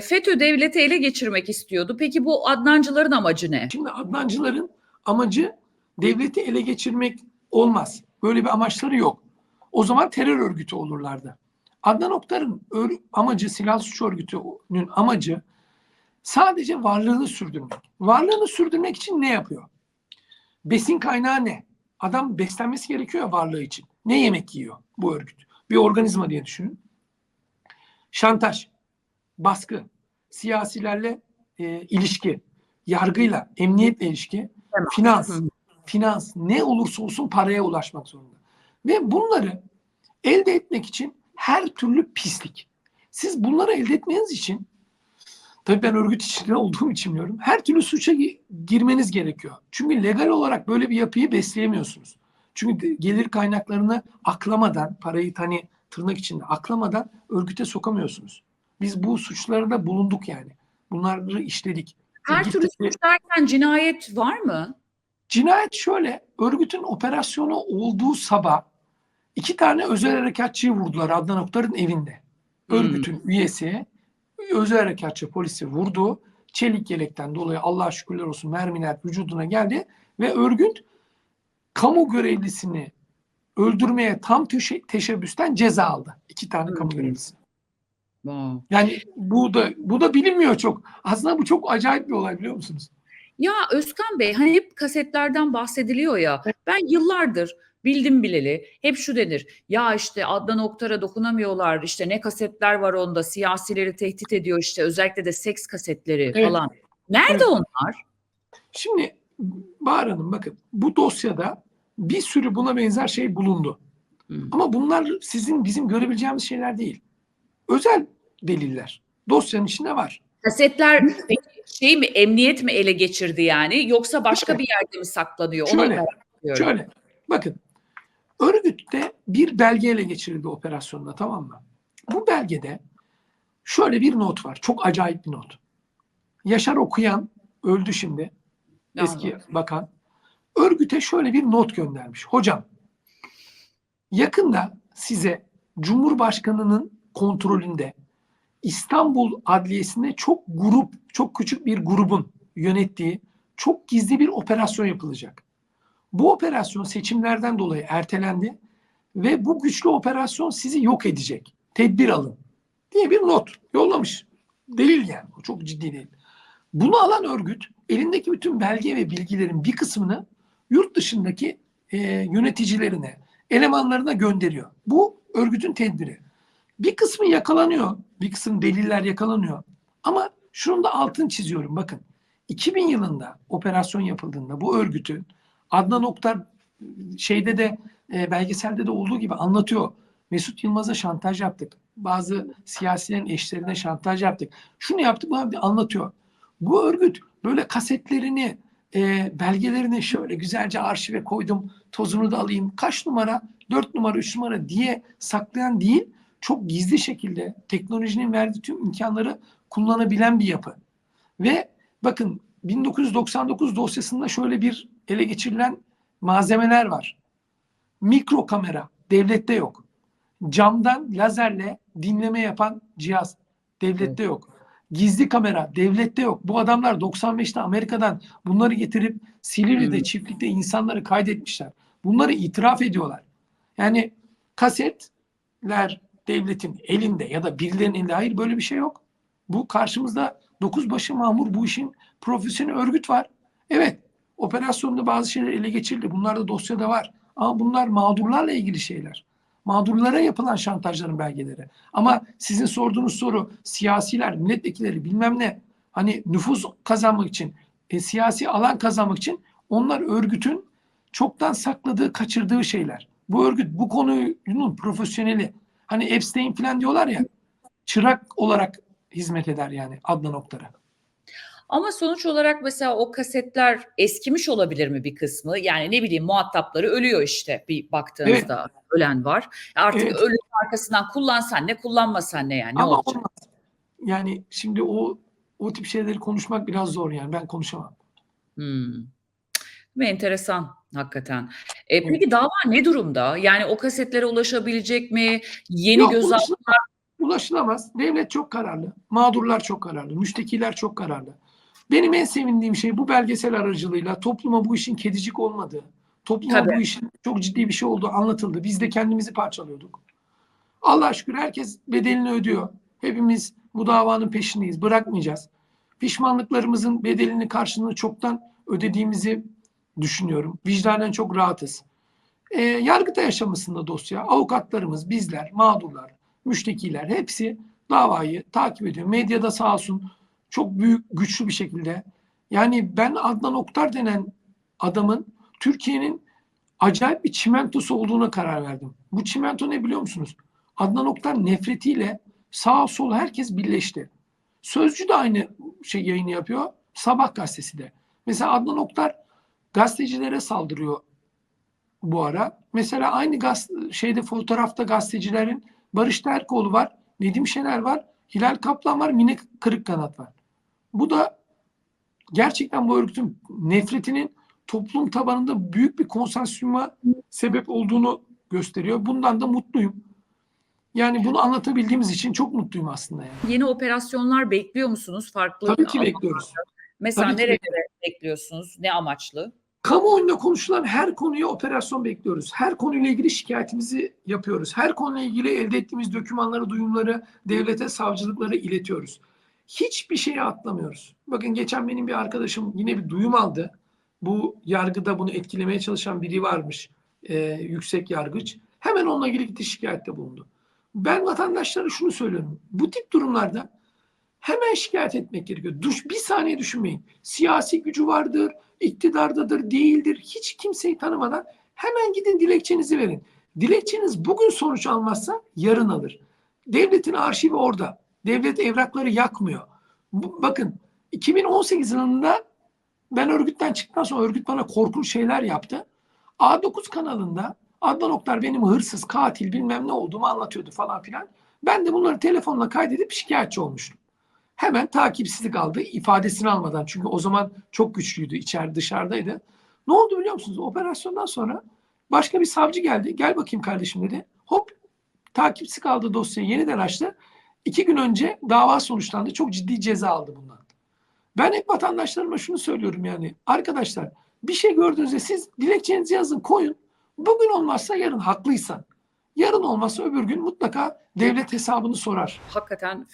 FETÖ devleti ele geçirmek istiyordu. Peki bu Adnancıların amacı ne? Şimdi Adnancıların amacı devleti ele geçirmek olmaz. Böyle bir amaçları yok. O zaman terör örgütü olurlardı. Adnan Oktar'ın amacı, silahlı suç örgütünün amacı sadece varlığını sürdürmek. Varlığını sürdürmek için ne yapıyor? Besin kaynağı ne? Adam beslenmesi gerekiyor ya varlığı için. Ne yemek yiyor bu örgüt? Bir organizma diye düşünün. Şantaj, baskı, siyasilerle e, ilişki, yargıyla, emniyetle ilişki, Tamam. finans, finans ne olursa olsun paraya ulaşmak zorunda. Ve bunları elde etmek için her türlü pislik. Siz bunları elde etmeniz için tabii ben örgüt içinde olduğum için biliyorum. Her türlü suça gi- girmeniz gerekiyor. Çünkü legal olarak böyle bir yapıyı besleyemiyorsunuz. Çünkü gelir kaynaklarını aklamadan, parayı hani tırnak içinde aklamadan örgüte sokamıyorsunuz. Biz bu suçlarda bulunduk yani. Bunları işledik. Her Gittik- türlü suç derken cinayet var mı? Cinayet şöyle, örgütün operasyonu olduğu sabah iki tane özel harekatçıyı vurdular Adnan Oktar'ın evinde. Hmm. Örgütün üyesi, özel harekatçı polisi vurdu. Çelik yelekten dolayı Allah'a şükürler olsun mermiler vücuduna geldi ve örgüt kamu görevlisini öldürmeye tam teşe- teşebbüsten ceza aldı. İki tane kamu Hmm. görevlisi. Wow. Yani bu da bu da bilinmiyor çok. Aslında bu çok acayip bir olay biliyor musunuz? Ya Özkan Bey hani hep kasetlerden bahsediliyor ya. Ben yıllardır bildim bileli hep şu denir. Ya işte Adnan Oktar'a dokunamıyorlar. işte ne kasetler var onda. Siyasileri tehdit ediyor işte özellikle de seks kasetleri Evet. falan. Nerede Evet. onlar? Şimdi Bahar Hanım bakın bu dosyada bir sürü buna benzer şey bulundu. Hı. Ama bunlar sizin bizim görebileceğimiz şeyler değil. Özel deliller. Dosyanın içinde var. Kasetler şey mi emniyet mi ele geçirdi yani yoksa başka Şöyle. bir yerde mi saklanıyor? Onu Şöyle. Şöyle bakın örgütte bir belge ele geçirildi operasyonda tamam mı? Bu belgede şöyle bir not var. Çok acayip bir not. Yaşar Okuyan öldü şimdi. Eski Allah. bakan. Örgüte şöyle bir not göndermiş. Hocam yakında size Cumhurbaşkanı'nın kontrolünde İstanbul Adliyesi'nde çok grup, çok küçük bir grubun yönettiği çok gizli bir operasyon yapılacak. Bu operasyon seçimlerden dolayı ertelendi ve bu güçlü operasyon sizi yok edecek. Tedbir alın diye bir not yollamış. Delil yani. Bu çok ciddi değil. Bunu alan örgüt elindeki bütün belge ve bilgilerin bir kısmını yurt dışındaki e, yöneticilerine, elemanlarına gönderiyor. Bu örgütün tedbiri. Bir kısmı yakalanıyor, bir kısım deliller yakalanıyor. Ama şunun da altını çiziyorum bakın. 2000 yılında operasyon yapıldığında bu örgütün Adnan Oktar şeyde de e, belgeselde de olduğu gibi anlatıyor. Mesut Yılmaz'a şantaj yaptık. Bazı siyasilerin eşlerine şantaj yaptık. Şunu yaptık bu abi anlatıyor. Bu örgüt böyle kasetlerini, e, belgelerini şöyle güzelce arşive koydum. Tozunu da alayım. Kaç numara? 4 numara, 3 numara diye saklayan değil. Çok gizli şekilde teknolojinin verdiği tüm imkanları kullanabilen bir yapı. Ve bakın 1999 dosyasında şöyle bir ele geçirilen malzemeler var. Mikro kamera devlette yok. Camdan lazerle dinleme yapan cihaz devlette yok. Gizli kamera devlette yok. Bu adamlar 95'te Amerika'dan bunları getirip Silivri'de Hmm. çiftlikte insanları kaydetmişler. Bunları itiraf ediyorlar. Yani kasetler devletin elinde ya da birilerinin elinde hayır böyle bir şey yok. Bu karşımızda dokuz başı mamur bu işin profesyonel örgüt var. Evet operasyonda bazı şeyler ele geçirildi. Bunlar da dosyada var. Ama bunlar mağdurlarla ilgili şeyler. Mağdurlara yapılan şantajların belgeleri. Ama sizin sorduğunuz soru siyasiler, milletvekilleri bilmem ne hani nüfus kazanmak için, e, siyasi alan kazanmak için onlar örgütün çoktan sakladığı, kaçırdığı şeyler. Bu örgüt bu konunun profesyoneli. Hani Epstein falan diyorlar ya çırak olarak hizmet eder yani Adnan Oktar'a. Ama sonuç olarak mesela o kasetler eskimiş olabilir mi bir kısmı? Yani ne bileyim muhatapları ölüyor işte bir baktığınızda ölen var. Artık Evet. ölüm arkasından kullansan ne kullanmasan ne yani ne Ama olacak? olmaz. Yani şimdi o o tip şeyleri konuşmak biraz zor yani ben konuşamam. Hmm. Ve enteresan hakikaten. E, peki dava ne durumda? Yani o kasetlere ulaşabilecek mi? Yeni Yok, gözaltı konuşulur. Ulaşılamaz. Devlet çok kararlı. Mağdurlar çok kararlı. Müştekiler çok kararlı. Benim en sevindiğim şey bu belgesel aracılığıyla topluma bu işin kedicik olmadığı, topluma Tabii. bu işin çok ciddi bir şey olduğu anlatıldı. Biz de kendimizi parçalıyorduk. Allah şükür herkes bedelini ödüyor. Hepimiz bu davanın peşindeyiz. Bırakmayacağız. Pişmanlıklarımızın bedelini karşılığını çoktan ödediğimizi düşünüyorum. Vicdanen çok rahatız. E, yargıta yaşamasında dosya, avukatlarımız, bizler, mağdurlar, müştekiler hepsi davayı takip ediyor. Medyada sağ olsun çok büyük, güçlü bir şekilde. Yani ben Adnan Oktar denen adamın Türkiye'nin acayip bir çimentosu olduğuna karar verdim. Bu çimento ne biliyor musunuz? Adnan Oktar nefretiyle sağ sol herkes birleşti. Sözcü de aynı şey yayını yapıyor. Sabah gazetesi de. Mesela Adnan Oktar gazetecilere saldırıyor bu ara. Mesela aynı gaz, şeyde fotoğrafta gazetecilerin Barış Terkoğlu var, Nedim Şener var, Hilal Kaplan var, Mine Kırıkkanat var. Bu da gerçekten bu örgütün nefretinin toplum tabanında büyük bir konsensyuma sebep olduğunu gösteriyor. Bundan da mutluyum. Yani bunu anlatabildiğimiz için çok mutluyum aslında. Yani. Yeni operasyonlar bekliyor musunuz? Farklı Tabii ki bekliyoruz. Mesela Tabii nerelere bekliyorsunuz? Ne amaçlı? Kamuoyunda konuşulan her konuya operasyon bekliyoruz. Her konuyla ilgili şikayetimizi yapıyoruz. Her konuyla ilgili elde ettiğimiz dokümanları, duyumları devlete, savcılıklara iletiyoruz. Hiçbir şeye atlamıyoruz. Bakın geçen benim bir arkadaşım yine bir duyum aldı. Bu yargıda bunu etkilemeye çalışan biri varmış. e, yüksek yargıç. Hemen onunla ilgili gitti şikayette bulundu. Ben vatandaşlara şunu söylüyorum. Bu tip durumlarda hemen şikayet etmek gerekiyor. Duş, bir saniye düşünmeyin. Siyasi gücü vardır, iktidardadır, değildir. Hiç kimseyi tanımadan hemen gidin dilekçenizi verin. Dilekçeniz bugün sonuç almazsa yarın alır. Devletin arşivi orada. Devlet evrakları yakmıyor. Bu- bakın 2018 yılında ben örgütten çıktıktan sonra örgüt bana korkunç şeyler yaptı. A9 kanalında Adnan Oktar benim hırsız, katil bilmem ne olduğumu anlatıyordu falan filan. Ben de bunları telefonla kaydedip şikayetçi olmuştum. Hemen takipsizlik aldı. ifadesini almadan. Çünkü o zaman çok güçlüydü. içeride dışarıdaydı. Ne oldu biliyor musunuz? Operasyondan sonra başka bir savcı geldi. Gel bakayım kardeşim dedi. Hop takipsizlik aldı dosyayı yeniden açtı. İki gün önce dava sonuçlandı. Çok ciddi ceza aldı bundan. Ben hep vatandaşlarıma şunu söylüyorum yani. Arkadaşlar bir şey gördüğünüzde siz dilekçenizi yazın koyun. Bugün olmazsa yarın haklıysan. Yarın olmazsa öbür gün mutlaka devlet hesabını sorar. Hakikaten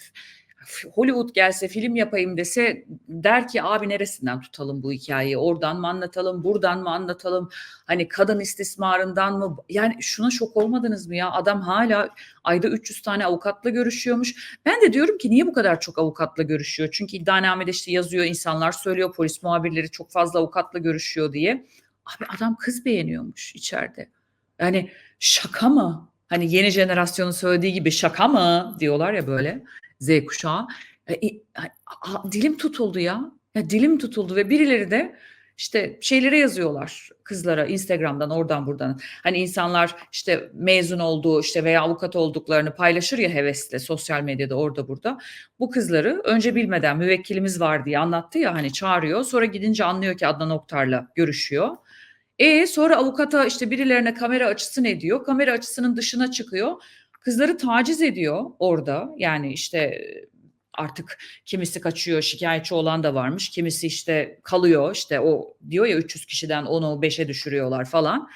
Hollywood gelse film yapayım dese der ki abi neresinden tutalım bu hikayeyi? Oradan mı anlatalım, buradan mı anlatalım? Hani kadın istismarından mı? Yani şuna şok olmadınız mı ya? Adam hala ayda 300 tane avukatla görüşüyormuş. Ben de diyorum ki niye bu kadar çok avukatla görüşüyor? Çünkü iddianamede işte yazıyor insanlar söylüyor polis muhabirleri çok fazla avukatla görüşüyor diye. Abi adam kız beğeniyormuş içeride. Yani şaka mı? Hani yeni jenerasyonun söylediği gibi şaka mı diyorlar ya böyle. Z kuşağı. E, e, a- dilim tutuldu ya. Ya dilim tutuldu ve birileri de işte şeylere yazıyorlar kızlara Instagram'dan oradan buradan. Hani insanlar işte mezun olduğu işte veya avukat olduklarını paylaşır ya hevesle sosyal medyada orada burada. Bu kızları önce bilmeden müvekkilimiz var diye anlattı ya hani çağırıyor. Sonra gidince anlıyor ki Adnan Oktar'la görüşüyor. E sonra avukata işte birilerine kamera açısı ne diyor? Kamera açısının dışına çıkıyor. Kızları taciz ediyor orada. Yani işte artık kimisi kaçıyor, şikayetçi olan da varmış. Kimisi işte kalıyor. işte o diyor ya 300 kişiden onu 5'e düşürüyorlar falan.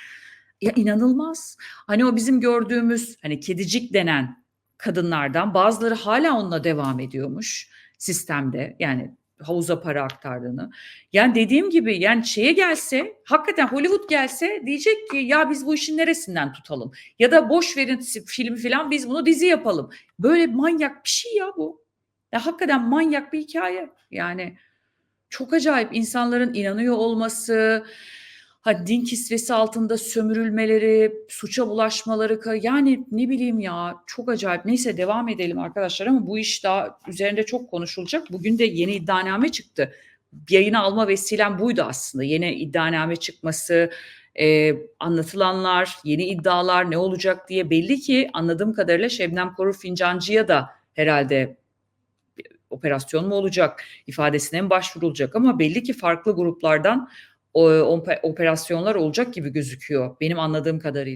Ya inanılmaz. Hani o bizim gördüğümüz hani kedicik denen kadınlardan bazıları hala onunla devam ediyormuş sistemde. Yani havuza para aktardığını. Yani dediğim gibi yani şeye gelse hakikaten Hollywood gelse diyecek ki ya biz bu işin neresinden tutalım? Ya da boş verin filmi falan biz bunu dizi yapalım. Böyle manyak bir şey ya bu. Ya hakikaten manyak bir hikaye. Yani çok acayip insanların inanıyor olması, ha din kisvesi altında sömürülmeleri, suça bulaşmaları yani ne bileyim ya çok acayip. Neyse devam edelim arkadaşlar ama bu iş daha üzerinde çok konuşulacak. Bugün de yeni iddianame çıktı. Yayına alma vesilem buydu aslında. Yeni iddianame çıkması, e, anlatılanlar, yeni iddialar ne olacak diye belli ki anladığım kadarıyla Şebnem Korur Fincancı'ya da herhalde operasyon mu olacak, ifadesine mi başvurulacak ama belli ki farklı gruplardan operasyonlar olacak gibi gözüküyor benim anladığım kadarıyla.